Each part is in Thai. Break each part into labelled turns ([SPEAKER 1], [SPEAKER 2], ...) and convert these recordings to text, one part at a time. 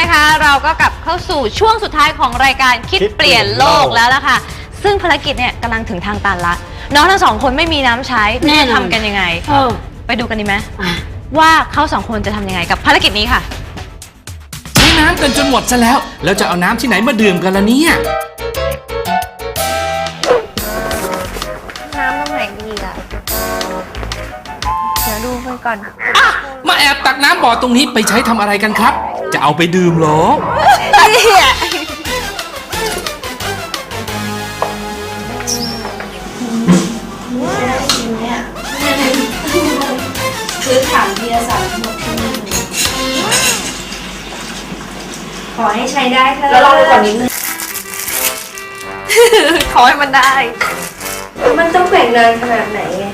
[SPEAKER 1] นะคะ เราก็กลับเข้าสู่ช่วงสุดท้ายของรายการคิด
[SPEAKER 2] คิด
[SPEAKER 1] เปลี่ยนโลกแล้วล่ะค่ะ ซึ่งภารกิจเนี่ยกำลังถึงทางตันละ น้องทั้งสองคนไม่มีน้ำใช้
[SPEAKER 3] แน่นอน
[SPEAKER 1] จะทำกันยังไง
[SPEAKER 3] เออ
[SPEAKER 1] ไปดูกันดีไหม
[SPEAKER 3] อะ
[SPEAKER 1] ว่าเขาสองคนจะทำยังไงกับภารกิจนี้ค่ะ
[SPEAKER 4] ใช้น้ำกันจนหมดซะแล้ว แล้วจะเอาน้ำที่ไหนมาดื่มกันล่ะเนี่ย
[SPEAKER 1] น้ำตรงไหนดีล่ะ เดี๋ยวดูไปก่อน
[SPEAKER 4] มาแอบตักน้ำบ่อตรงนี้ไปใช้ทำอะไรกันครับ จะเอาไปดื่มเหรอ
[SPEAKER 5] คือถังเบียร์สามหมดที่นี่ขอให้ใช้ได้เถอะแล้วลองดูก่อนนิดนึง
[SPEAKER 1] ขอให้มันได้
[SPEAKER 5] มันต้องแบ่งนานขนาดไหนไง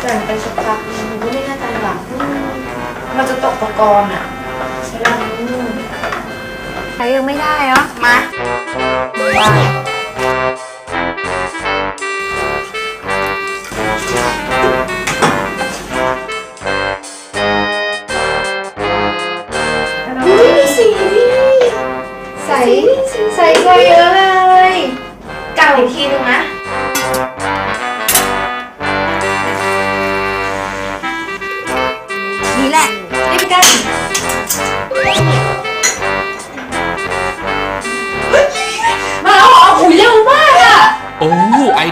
[SPEAKER 5] แบ่งไปสักพักหนึงมันก็ไม่น่าจะหลับอืมมันจะตกตะกอนอะใช่ไหมอืม
[SPEAKER 1] ใช้ยังไม่ได้เหรอมา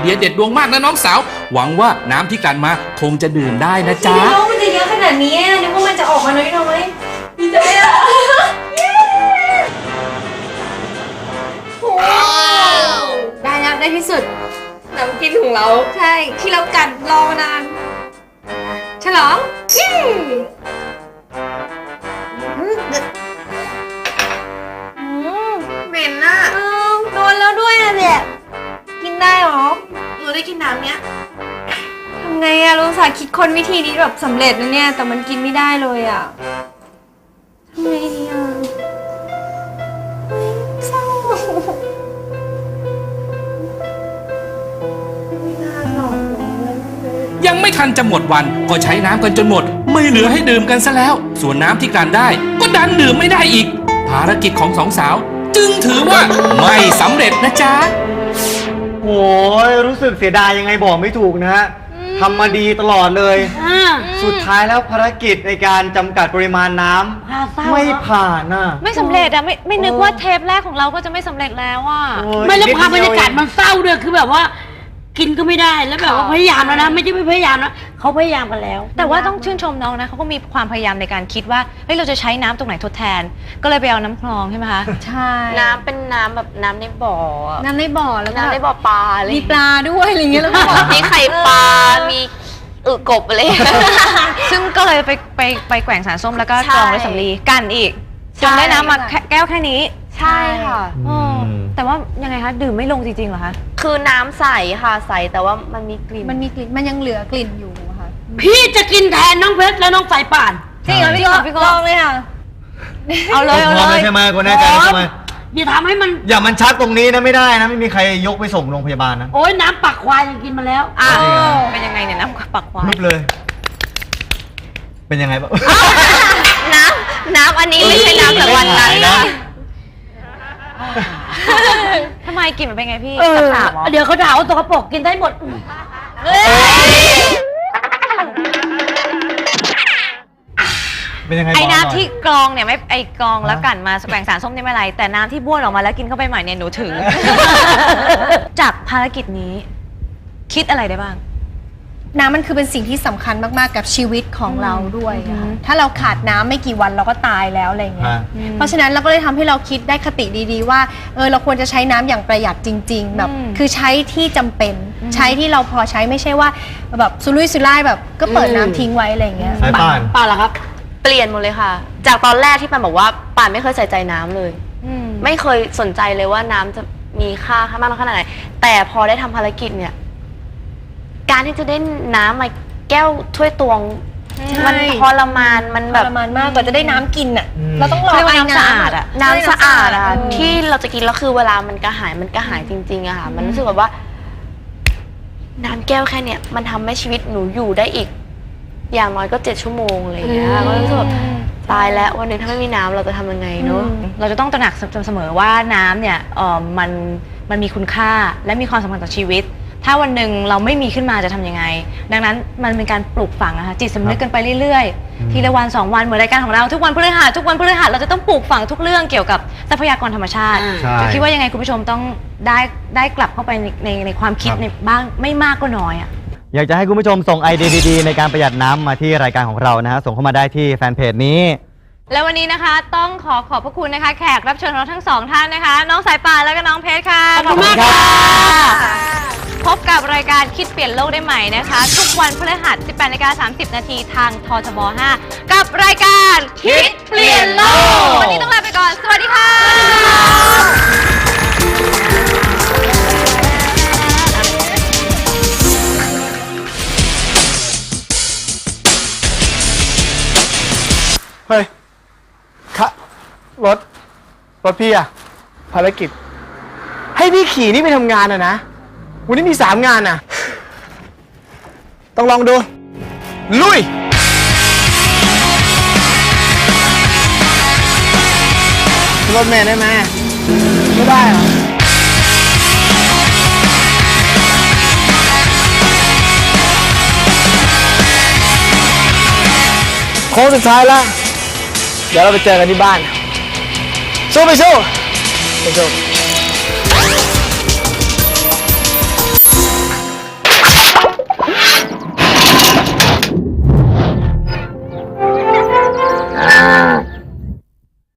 [SPEAKER 4] เดียเด็ดดวงมากนะน้องสาว หวังว่าน้ำที่กลันมาคงจะดื่มได้นะจ๊ะ
[SPEAKER 5] พี่น้องมันจะเยอะขนาดนี้อะนึกว่ามันจะออกมาน้อยๆดีใจอะเย้ได้แล้วได้ที่สุดน้ำกินของเราใช่ที่เรากัดรอมานานฉลองเย้เหม็นน่ะโดนแล้วด้วยอะเนี่ยกินได้หรอ หนูได้กินน้ำเนี้ยทำไงอะเราอุตสาห์คิดค้นวิธีนี้แบบสำเร็จนะเนี่ย แต่มันกินไม่ได้เลยอะทำไงดีอะเศร้าไม่น่าหรอก
[SPEAKER 4] ยังไม่ทันจะหมดวันก็ใช้น้ำกันจนหมด ไม่เหลือให้ดื่มกันซะแล้ว ส่วนน้ำที่กลั่นได้ ก็ดันดื่มไม่ได้อีก ภารกิจของสองสาว จึงถือว่าไม่สำเร็จนะจ๊ะ
[SPEAKER 2] โอ้ยรู้สึกเสียดายยังไงบอกไม่ถูกนะฮะทำมาดีตลอดเลย
[SPEAKER 3] อ่า
[SPEAKER 2] สุดท้ายแล้วภารกิจในการจำกัดปริมาณน้ำ
[SPEAKER 3] พาเศร้า
[SPEAKER 2] ไม่ผ่านน่ะ
[SPEAKER 1] ไม่สำเร็จอะไม่ไม่นึกว่าเทปแรกของเราก็จะไม่สำเร็จแล้วอะ
[SPEAKER 2] โอ้ย
[SPEAKER 3] ไม่แล้ว
[SPEAKER 2] นิด
[SPEAKER 3] ความบรรยากาศ
[SPEAKER 2] เดีวเอง
[SPEAKER 3] มันเศร้าด้วยคือแบบว่า กินก็ไม่ได้แล้วแบบว่า
[SPEAKER 1] ค่ะ
[SPEAKER 3] พยายามแล้วนะ ไม่ใช่ไม่พยายามนะ เขาพยายามกันแล้ว
[SPEAKER 1] แต่ว่าต้องชื่นชมน้องนะเขาก็มีความพยายามในการคิดว่าเฮ้ยเราจะใช้น้ำตรงไหนทดแทน ก็เลยไปเอาน้ำคลองใช่ไหมคะ
[SPEAKER 6] ใช่
[SPEAKER 7] น้ำเป็นน้ำแบบน้ำในบ่ออะ
[SPEAKER 6] น้ำในบ่อแล้วก็
[SPEAKER 7] น้ำในบ่อปลาอะไร
[SPEAKER 6] มีปลาด้วยอะไรเงี้ยแล้วก็บอก
[SPEAKER 7] มีไข่ปลา มีอึกบอะไร
[SPEAKER 1] ซึ่งก็เลยไปไปไปแกว่งสารส้มแล้วก็
[SPEAKER 7] ใช่
[SPEAKER 1] กรองด้วยสำลีกันอีกจนได้น้ำมาแค่แก้วแค่นี้
[SPEAKER 7] ใช่ค่ะ
[SPEAKER 1] อ๋อแต่ว่ายังไงคะดื่มไม่ลงจริงๆเหรอคะ
[SPEAKER 7] คือน้ำใสค่ะใสแต่ว่ามันมีกลิ่น
[SPEAKER 6] มันมีกลิ่นมันยังเหลือกลิ่นอยู่อะค่ะ
[SPEAKER 3] พี่จะกินแทนน้องเพชรและน้องสายป่าน
[SPEAKER 1] จริงเหรอพี่กบพี่กบ
[SPEAKER 6] ลองเลยค่ะ
[SPEAKER 1] เอาเลยเอา
[SPEAKER 2] พร้อม
[SPEAKER 1] เล
[SPEAKER 2] แล้ว
[SPEAKER 1] ย
[SPEAKER 2] ใช่ไหมกูแน่ใจแล้วใช่ไหม
[SPEAKER 3] อย่าทำให้มัน
[SPEAKER 2] อย่ามันชักตรงนี้นะไม่ได้นะไม่มีใครยกไปส่งโรงพยาบาลนะ
[SPEAKER 3] โอ้ยน้ำปักควายยังกินมาแล้ว
[SPEAKER 1] อะ
[SPEAKER 2] จริงเหรอ
[SPEAKER 1] เป็นยังไงเนี่ยน้ำปักควาย
[SPEAKER 2] รูปเลย เป็นยังไงบ้าง
[SPEAKER 7] น้ำน้ำอันนี้ไม่ใช่น้ำจากวันนั้น
[SPEAKER 2] ไม่หายนะ
[SPEAKER 1] ทำไมกลิ่นมันเป็นไงพี่
[SPEAKER 3] เออ
[SPEAKER 1] สาบๆเหรอ
[SPEAKER 3] เดี๋ยวเขาด่าว่าตกกระปรกกินได้หมด
[SPEAKER 2] เป็นยังไง
[SPEAKER 1] ไอ้
[SPEAKER 2] บอกหน่อย
[SPEAKER 1] น้ำที่กรองเนี่ยไม่ไอ้กรองแล้วกันมาแกว่งสารส้มเนี่ยไม่เป็นไรแต่น้ำที่บ้วนออกมาแล้วกินเข้าไปใหม่เนี่ยหนูถึง จากภารกิจนี้ คิดอะไรได้บ้าง
[SPEAKER 6] น้ำมันคือเป็นสิ่งที่สำคัญมากๆกับชีวิตของเราด้วยอะ
[SPEAKER 1] อืม
[SPEAKER 6] ถ้าเราขาดน้ำไม่กี่วันเราก็ตายแล้วอะไรเงี้ย
[SPEAKER 2] ฮะ
[SPEAKER 6] เพราะฉะนั้นเราก็เลยทำให้เราคิดได้คติดีๆ ว่าเออเราควรจะใช้น้ำอย่างประหยัดจริง ๆ แบบ
[SPEAKER 1] อืม
[SPEAKER 6] คือใช้ที่จำเป็น
[SPEAKER 1] อืม
[SPEAKER 6] ใช้ที่เราพอใช้ไม่ใช่ว่าแบบสุรุ่ยสุร่ายแบบก็เปิดน้ำทิ้งไว้อะไรเงี้ย
[SPEAKER 2] สายป่าน
[SPEAKER 3] ป่านล่ะครับ
[SPEAKER 7] เปลี่ยนหมดเลยค่ะ จากตอนแรกที่ปานบอกว่าปานไม่เคยใส่ใจน้ำเลย
[SPEAKER 1] อืม
[SPEAKER 7] ไม่เคยสนใจเลยว่าน้ำจะมีค่าค่ามากน้อยขนาดไหน แต่พอได้ทำภารกิจเนี่ย การที่จะได้น้ำมาแก้วถ้วยตวงมันทรมานมัน
[SPEAKER 6] ท
[SPEAKER 7] แบบ
[SPEAKER 6] รมานมากกว่าจะได้น้ำกินอะ
[SPEAKER 2] อืม
[SPEAKER 6] เราต้องรอ
[SPEAKER 1] เรียกว่า
[SPEAKER 6] ไอ้
[SPEAKER 1] น้ำสะอาดอะ
[SPEAKER 7] น้ำสะอาดอะ
[SPEAKER 6] เที่
[SPEAKER 7] เราจะกินแล้วคือเวลามันกระหายมันกระหายจริงๆอะค่ะ มันรู้สึกแบบว่า น้ำแก้วแค่เนี้ยมันทำให้ชีวิตหนูอยู่ได้อีก อย่างน้อยก็เจ็ดชั่วโมงอะไรอย่างเงี้ยก็รู้สึกแบบตายแล้ววันหนึงถ้าไม่มีน้ำเราจะทำยังไงเนอะ
[SPEAKER 1] เราจะต้องตระหนักเสมอว่าน้ำเนี่ยเอ่อมันมันมีคุณค่าและมีความสำคัญต่อชีวิต ถ้าวันหนึ่งเราไม่มีขึ้นมาจะทำยังไง ดังนั้นมันเป็นการปลูกฝังนะคะจิตสำนึกกันไปเรื่อยๆ ทีละวันสองวันเหมือนรายการของเราทุกวันพฤหัสทุกวันพฤหัสเราจะต้องปลูกฝังทุกเรื่องเกี่ยวกับทรัพยากรธรรมชาติ
[SPEAKER 2] ใช่
[SPEAKER 1] จะคิดว่ายังไงคุณผู้ชมต้องได้ได้กลับเข้าไปในในในความคิด
[SPEAKER 2] ครับ
[SPEAKER 1] ในบ้างไม่มากก็น้อยอะ
[SPEAKER 2] อยากจะให้คุณผู้ชมส่งไอเดียดีๆในการประหยัดน้ำมาที่รายการของเรานะฮะส่งเข้ามาได้ที่แฟนเพจนี้
[SPEAKER 1] และวันนี้นะคะต้องขอขอบพระคุณนะคะ แขกรับเชิญของเราทั้งสองท่านนะคะ น้องสายป่านแล้วก็น้องเพชรค่ะ
[SPEAKER 3] ขอบคุณมากค่ะ
[SPEAKER 1] พบกับรายการคิดเปลี่ยนโลกได้ใหม่นะคะ ทุกวันพฤหัส 18นาฬิกา30 นาทีทางททบ 5 กับรายการคิดเปลี่ยนโลก วันนี้ต้องลาไปก่อน สวัสดีค่ะ
[SPEAKER 8] เฮ้ยคะรถ รถพี่อะภารกิจ ให้พี่ขี่นี่ไปทำงานอะนะ วันนี้มีสามงานอะต้องลองดู ลุย รถเมย์ได้ไหมไม่ได้เหรอ โค้งสุดท้ายแล้ว เดี๋ยวเราไปเจอกันที่บ้านสู้ไปสู้ไปสู้